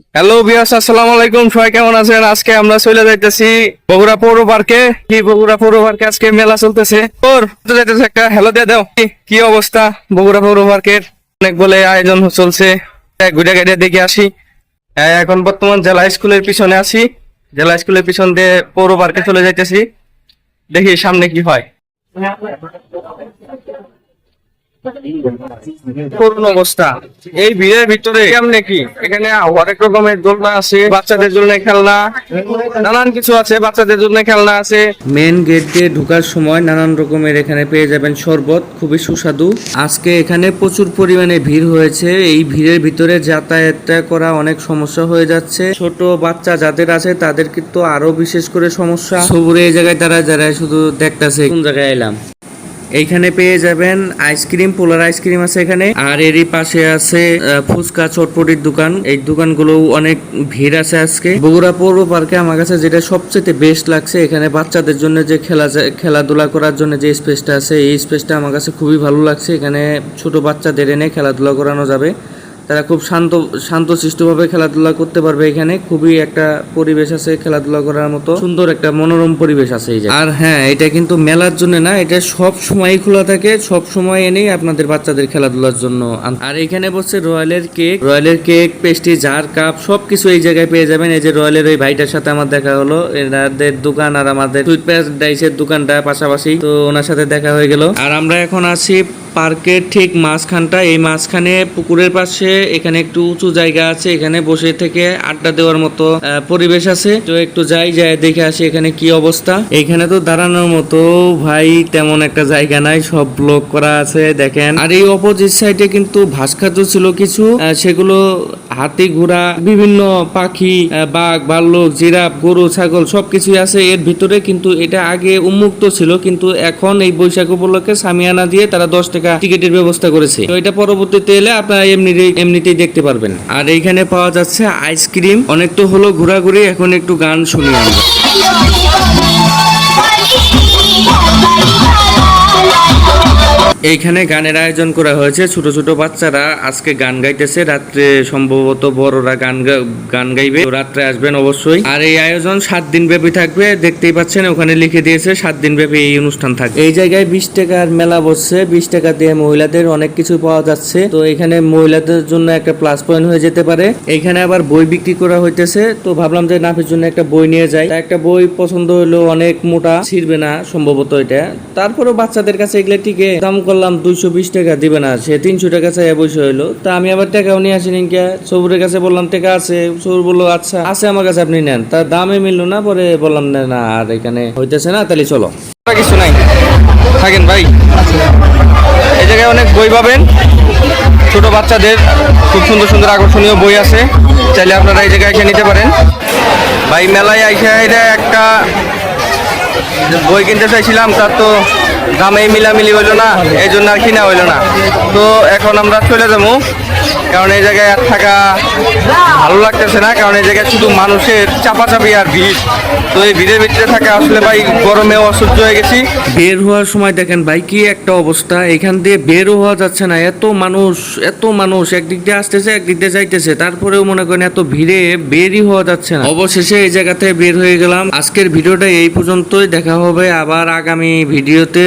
Hello বিয়াস আসসালামু আলাইকুম। সবাই কেমন আছেন? আজকে আমরা চলে যাইতেছি বগুড়া পৌর পার্কে। কি বগুড়া পৌর পার্কে আজকে মেলা চলতেছে? ওর তো যাইতেছে একটা হ্যালো দিয়ে দাও। কি- অবস্থা বগুড়া পৌর পার্কের? অনেক বলে আয়োজন চলছে। ঘুরে গাড়ি দেখে আসি। এখন বর্তমান জেলা স্কুলের পিছনে আছি। জেলা স্কুলের পিছন দিয়ে পৌর পার্কে চলে যাইতেছি। দেখি সামনে কি হয়। করুন অবস্থা। এই ভিড়ের ভিতরে কেমনে কি? এখানে অনেক রকমের দোলনা আছে বাচ্চাদের জন্য খেলনা নানান কিছু আছে বাচ্চাদের জন্য খেলনা আছে। মেন গেট দিয়ে ঢোকার সময় নানান রকমের এখানে পেয়ে যাবেন শরবত খুবই সুস্বাদু। আজকে এখানে প্রচুর পরিমাণে ভিড় হয়েছে। এই ভিড়ের ভিতরে যাতায়াতটা করা অনেক সমস্যা হয়ে যাচ্ছে। ছোট বাচ্চা যাদের আছে তাদের কিন্তু আরও বিশেষ করে সমস্যা। সবুরে এই জায়গায় তারা যারা শুধু দেখতাছে কোন জায়গায় এলাম। এইখানে পেয়ে যাবেন আইসক্রিম, পোলার আইসক্রিম আছে এখানে। আর এরই পাশে আছে ফুচকা চটপটির দোকান। এই দোকানগুলো অনেক ভিড় আছে আজকে। বগুড়া পৌর পার্কে আমার কাছে যেটা সবচেয়ে বেস্ট লাগছে, এখানে বাচ্চাদের জন্য যে খেলা খেলাধুলা করার জন্য যে স্পেসটা আছে, এই স্পেসটা আমার কাছে খুবই ভালো লাগছে। এখানে ছোট বাচ্চাদের এনে খেলাধুলা করানো যাবে। তারা খুব শান্ত শান্তশিষ্টভাবে খেলাধুলা করতে পারবে এখানে। খুবই একটা পরিবেশ আছে খেলাধুলা করার মতো। সুন্দর একটা মনোরম পরিবেশ আছে এই। আর হ্যাঁ এটা কিন্তু মেলার জন্য না, এটা সব সময় খোলা থাকে, সব সময় এনেই আপনাদের বাচ্চাদের খেলাধুলার জন্য আর এখানে বসছে রয়্যালের কেক রয়্যালের কেক পেস্ট্রি জার, কাপ, সবকিছু এই জায়গায় পেয়ে যাবেন। এই যে রয়্যালের ওই ভাইটার সাথে আমার দেখা হলো, এনাদের দোকান আর আমাদের সুইট প্যারাডাইসের দোকানটা পাশাপাশি, তো ওনার সাথে দেখা হয়ে গেল। আর আমরা এখন আছি পার্কের ঠিক মাঝখানটা, এই মাঝখানে পুকুরের পাশে এখানে একটু উঁচু জায়গা আছে, এখানে বসে থেকে আড্ডা দেওয়ার মতো পরিবেশ আছে। তো একটু যাই যাই, দেখে আসি এখানে কি অবস্থা। এখানে তো দাঁড়ানোর মতো ভাই তেমন একটা জায়গা নাই, সব ব্লক করা আছে, দেখেন। আর এই অপোজিট সাইডে কিন্তু ভাস্কর্য ছিল কিছু সেগুলো হাতি ঘোড়া, বিভিন্ন পাখি বাঘ ভাল্লুক জিরাফ, গরু, ছাগল সবকিছুই আছে। এর ভিতরে কিন্তু এটা আগে উন্মুক্ত ছিল, কিন্তু এখন এই বৈশাখ উপলক্ষে সামিয়ানা দিয়ে তারা দশ টাকা টিকিটের ব্যবস্থা করেছে। তো এটা পরবর্তীতে এলে আপনারা এমনিতেই এমনিতেই দেখতে পারবেন। আর এইখানে পাওয়া যাচ্ছে আইসক্রিম অনেক তো হলো ঘোরাঘুরি, এখন একটু গান শুনি আমরা। এইখানে গানের আয়োজন করা হয়েছে। ছোট ছোট বাচ্চারা আজকে গান গাইতেছে। রাত্রে সম্ভবত বড়রা গান গান গাইবে। রাত্রে আসবেন অবশ্যই। আর এই আয়োজন সাত দিন ব্যাপী থাকবে। দেখতেই পাচ্ছেন, ওখানে লিখে দিয়েছে, সাত দিন ব্যাপী এই অনুষ্ঠান থাকবে। এই জায়গায় বিশ টাকার মেলা বসছে। বিশ টাকা দিয়ে মহিলাদের অনেক কিছু পাওয়া যাচ্ছে। তো এখানে মহিলাদের জন্য একটা প্লাস পয়েন্ট হয়ে যেতে পারে। এইখানে আবার বই বিক্রি করা হইতেছে। তো ভাবলাম যে নাফের জন্য একটা বই নিয়ে যাই। একটা বই পছন্দ হলো অনেক মোটা, ছিড়বে না সম্ভবত এটা। তারপরেও বাচ্চাদের কাছে এগুলো টিকে। দাম করলাম দুইশো বিশ টাকা দিবে না, সে তিনশো টাকা চাই বসে হইল তা আমি আবার টাকাও নিয়ে আসি নিকা সবুরের কাছে বললাম, টাকা আছে? সবুর বলল আচ্ছা আছে আমার কাছে আপনি নেন। তার দামে মিললো না, পরে বললাম, না না, আর এখানে হইতেছে না, তাহলে চলো। কিছু নাই। থাকেন ভাই। এই জায়গায় অনেক বই পাবেন। ছোট বাচ্চাদের খুব সুন্দর সুন্দর আকর্ষণীয় বই আছে। চাইলে আপনারা এই জায়গায় এসে নিতে পারেন। ভাই, মেলায় আইসা এটা একটা বই কিনতে চাইছিলাম, তার তো দামে মিলামিলি হইল না, এই জন্য আর কিনা হইল না। তো এখন আমরা চলে যাব, কারণ এই জায়গায় আর থাকা ভালো লাগতেছে না, কারণ এই জায়গায় শুধু মানুষের চাপাচাপি আর ভিড়। তো এই ভিড়ের ভিতরে থাকা আসলে ভাই গরমে অসহ্য হয়ে গেছি। বের হওয়ার সময় দেখেন ভাই, কি একটা অবস্থা। এখান দিয়ে বের হওয়া যাচ্ছে না, এত মানুষ এত মানুষ, একদিক দিয়ে আসতেছে, একদিক দিয়ে যাইতেছে। তারপরেও মনে করেন এত ভিড়ে বেরই হওয়া যাচ্ছে না। অবশেষে এই জায়গা থেকে বের হয়ে গেলাম। আজকের ভিডিওটা এই পর্যন্তই, দেখা হবে আবার আগামী ভিডিওতে।